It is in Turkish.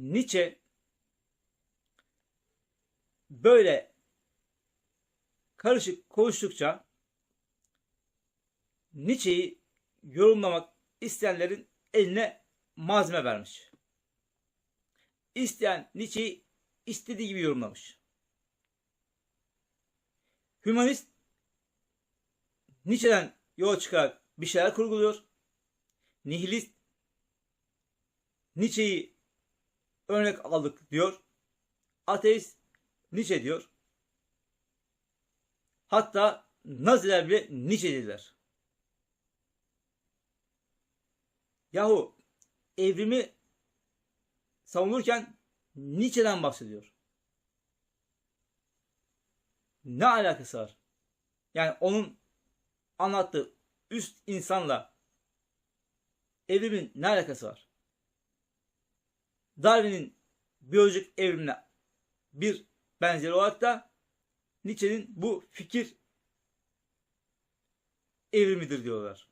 Nietzsche böyle karışık konuştukça Nietzsche'yi yorumlamak isteyenlerin eline malzeme vermiş. İsteyen Nietzsche'yi istediği gibi yorumlamış. Hümanist Nietzsche'den yola çıkarak bir şeyler kurguluyor. Nihilist Nietzsche'yi örnek aldık diyor. Ateist Nietzsche diyor. Hatta Naziler bile Nietzsche dediler. Yahu evrimi savunurken Nietzsche'den bahsediyor. Ne alakası var? Yani onun anlattığı üst insanla evrimin ne alakası var? Darwin'in biyolojik evrimine bir benzeri olarak da Nietzsche'nin bu fikir evrimidir diyorlar.